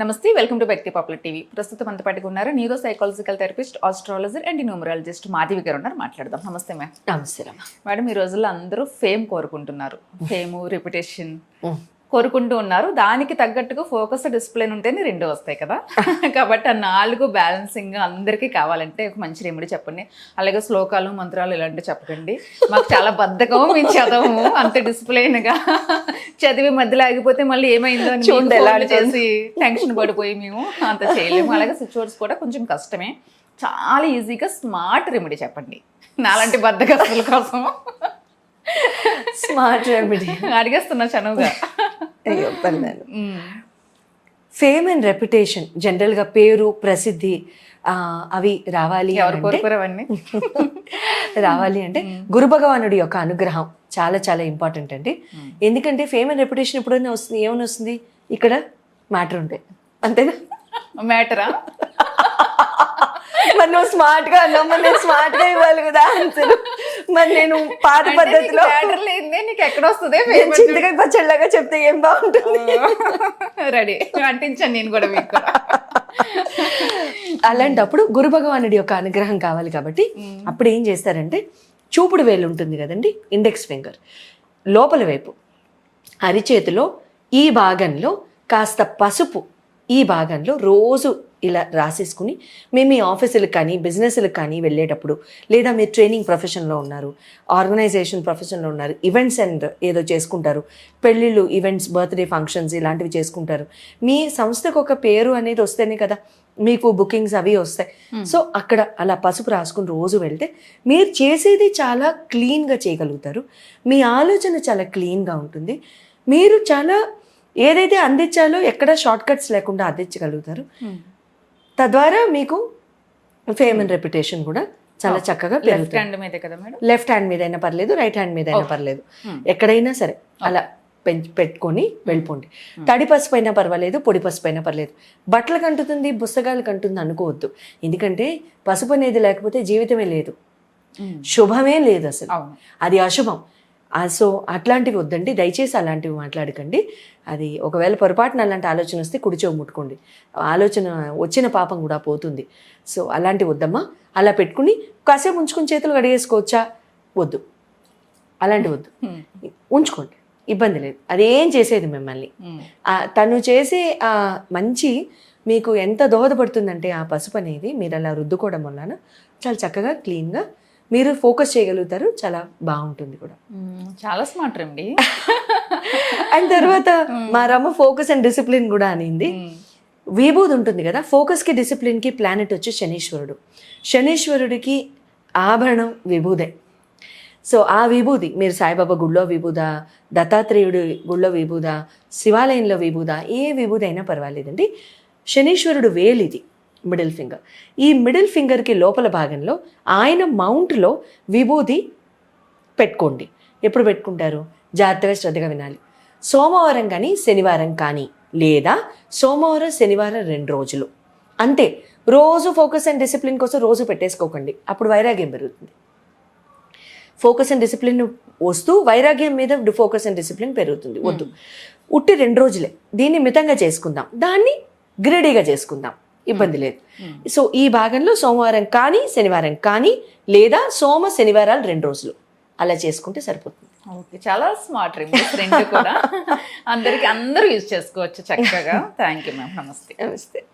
నమస్తే welcome to వ్యక్తి popular TV. ప్రస్తుతం అంత పాటికి ఉన్నారు neuro psychological therapist astrologer and numerologist Madhavi garu ఉన్నారు. మాట్లాడదాం. నమస్తే మ్యామ్. నమస్తే మేడం ఈ రోజుల్లో అందరూ ఫేమ్ కోరుకుంటున్నారు. ఫేమ్ రెప్యుటేషన్ కోరుకుంటూ ఉన్నారు. దానికి తగ్గట్టుగా ఫోకస్ డిస్ప్లేన్ ఉంటేనే రెండు వస్తాయి కదా. కాబట్టి ఆ నాలుగు బ్యాలెన్సింగ్ అందరికీ కావాలంటే ఒక మంచి రెమెడీ చెప్పండి. అలాగే శ్లోకాలు మంత్రాలు ఇలాంటివి చెప్పకండి. మాకు చాలా బద్ధకం మేము చదవము. అంత డిసిప్లైన్గా చదివి మధ్యలో ఆగిపోతే మళ్ళీ ఏమైందో అని చేసి టెన్షన్ పడిపోయి మేము అంత చేయలేము. అలాగే సిచ్యువేట్స్ కూడా కొంచెం కష్టమే. చాలా ఈజీగా స్మార్ట్ రెమెడీ చెప్పండి. నాలాంటి బద్దకస్తుల కోసం. Smart remedy. అడిగేస్తున్నా చనువుగా. అయ్యో పర్లేదు ఫేమ్ అండ్ రెప్యుటేషన్ జనరల్గా పేరు ప్రసిద్ధి అవి రావాలి అవన్నీ? రావాలి అంటే గురు భగవానుడి యొక్క అనుగ్రహం చాలా చాలా ఇంపార్టెంట్ అండి. ఎందుకంటే ఫేమ్ అండ్ రెప్యుటేషన్ ఎప్పుడైనా వస్తుంది ఏమైనా వస్తుంది? ఇక్కడ మ్యాటర్ ఉంటాయి అంతేనా? మ్యాటరా మరి నువ్వు స్మార్ట్గా అన్నావు మరి నేను స్మార్ట్గా ఇవ్వాలి కదా ఆన్సర్ మరి నేను పాత పద్ధతిలో లేదే నీకు ఎక్కడ వస్తుంది చింతకాయ పచ్చడిలాగా చెప్తే ఏం బాగుంటుంది? రెడీ. అంటించాను నేను కూడా మీకు. అలాంటప్పుడు గురు భగవానుడి యొక్క అనుగ్రహం కావాలి కాబట్టి అప్పుడు ఏం చేస్తారంటే చూపుడు వేలు ఉంటుంది కదండి ఇండెక్స్ ఫింగర్ లోపల వైపు అరిచేతిలో ఈ భాగంలో కాస్త పసుపు ఈ భాగంలో రోజు ఇలా రాసేసుకుని మేము మీ ఆఫీసులకు కానీ బిజినెస్లకు కానీ వెళ్ళేటప్పుడు లేదా మీరు ట్రైనింగ్ ప్రొఫెషన్లో ఉన్నారు ఆర్గనైజేషన్ ప్రొఫెషన్లో ఉన్నారు ఈవెంట్స్ అండ్ ఏదో చేసుకుంటారు పెళ్ళిళ్ళు ఈవెంట్స్ బర్త్డే ఫంక్షన్స్ ఇలాంటివి చేసుకుంటారు. మీ సంస్థకు ఒక పేరు అనేది వస్తేనే కదా మీకు బుకింగ్స్ అవి వస్తాయి. సో అక్కడ అలా పసుపు రాసుకుని రోజు వెళ్తే మీరు చేసేది చాలా క్లీన్గా చేయగలుగుతారు. మీ ఆలోచన చాలా క్లీన్గా ఉంటుంది. మీరు చాలా ఏదైతే అందించాలో ఎక్కడ షార్ట్ కట్స్ లేకుండా అందించగలుగుతారు. తద్వారా మీకు ఫేమ్ అండ్ రెప్యుటేషన్ కూడా చాలా చక్కగా లెఫ్ట్ పెరుగుతుంది. హ్యాండ్ మీదే కదా మేడం? లెఫ్ట్ హ్యాండ్ మీద అయినా పర్లేదు రైట్ హ్యాండ్ మీద అయినా పర్లేదు. ఎక్కడైనా సరే అలా పెంచి పెట్టుకొని వెళ్ళిపోండి. తడి పసుపు అయినా పర్వాలేదు పొడి పసుపు అయినా పర్లేదు. బట్టలకు అంటుతుంది పుస్తకాలకు అంటుంది అనుకోవద్దు. ఎందుకంటే పసుపు అనేది లేకపోతే జీవితమే లేదు. శుభమే లేదు అసలు. అది అశుభం. సో అట్లాంటివి వద్దండి. దయచేసి అలాంటివి మాట్లాడకండి. అది ఒకవేళ పొరపాటున అలాంటి ఆలోచన వస్తే కుడి చెవు ముట్టుకోండి. ఆలోచన వచ్చిన పాపం కూడా పోతుంది. సో అలాంటివి వద్దమ్మా. అలా పెట్టుకుని కాసేపు ఉంచుకుని చేతులు కడిగేసుకోవచ్చా? వద్దు. అలాంటివి వద్దు. ఉంచుకోండి. ఇబ్బంది లేదు. అదేం చేసేది మిమ్మల్ని? తను చేసే మంచి మీకు ఎంత దోహదపడుతుందంటే ఆ పసుపు అనేది మీరు అలా రుద్దుకోవడం వలన చాలా చక్కగా క్లీన్గా మీరు ఫోకస్ చేయగలుగుతారు చాలా బాగుంటుంది కూడా. చాలా స్మార్ట్ రెమెడీ అండ్ తర్వాత మా రమ్మ ఫోకస్ అండ్ డిసిప్లిన్ కూడా అనింది. విభూది ఉంటుంది కదా ఫోకస్కి డిసిప్లిన్కి ప్లానెట్ వచ్చి శనీశ్వరుడు. శనీశ్వరుడికి ఆభరణం విభూదే. సో ఆ విభూది మీరు సాయిబాబా గుళ్ళో విభూద దత్తాత్రేయుడి గుళ్ళో విభూద శివాలయంలో విభూద ఏ విభూది అయినా పర్వాలేదండి. శనీశ్వరుడు వేలిది. Middle finger. ఈ మిడిల్ ఫింగర్కి లోపల భాగంలో ఆయన మౌంట్లో విభూది పెట్టుకోండి. ఎప్పుడు పెట్టుకుంటారు? జాగ్రత్తగా శ్రద్ధగా వినాలి. సోమవారం కానీ శనివారం కానీ లేదా సోమవారం శనివారం రెండు రోజులు. అంతే. రోజు ఫోకస్ అండ్ డిసిప్లిన్ కోసం రోజు పెట్టేసుకోకండి. అప్పుడు వైరాగ్యం పెరుగుతుంది. ఫోకస్ అండ్ డిసిప్లిన్ వస్తూ వైరాగ్యం మీద ఫోకస్ అండ్ డిసిప్లిన్ పెరుగుతుంది. వద్దు. ఉట్టి రెండు రోజులే. దీన్ని మితంగా చేసుకుందాం. దాన్ని గ్రేడీగా చేసుకుందాం. ఇబ్బంది లేదు. సో ఈ భాగంలో సోమవారం కానీ శనివారం కానీ లేదా సోమ శనివారాలు రెండు రోజులు. అలా చేసుకుంటే సరిపోతుంది. ఓకే చాలా స్మార్ట్ రెమెడీస్ రెండు కూడా. అందరికి అందరూ యూజ్ చేసుకోవచ్చు చక్కగా. థ్యాంక్ యూ మ్యామ్ నమస్తే. నమస్తే.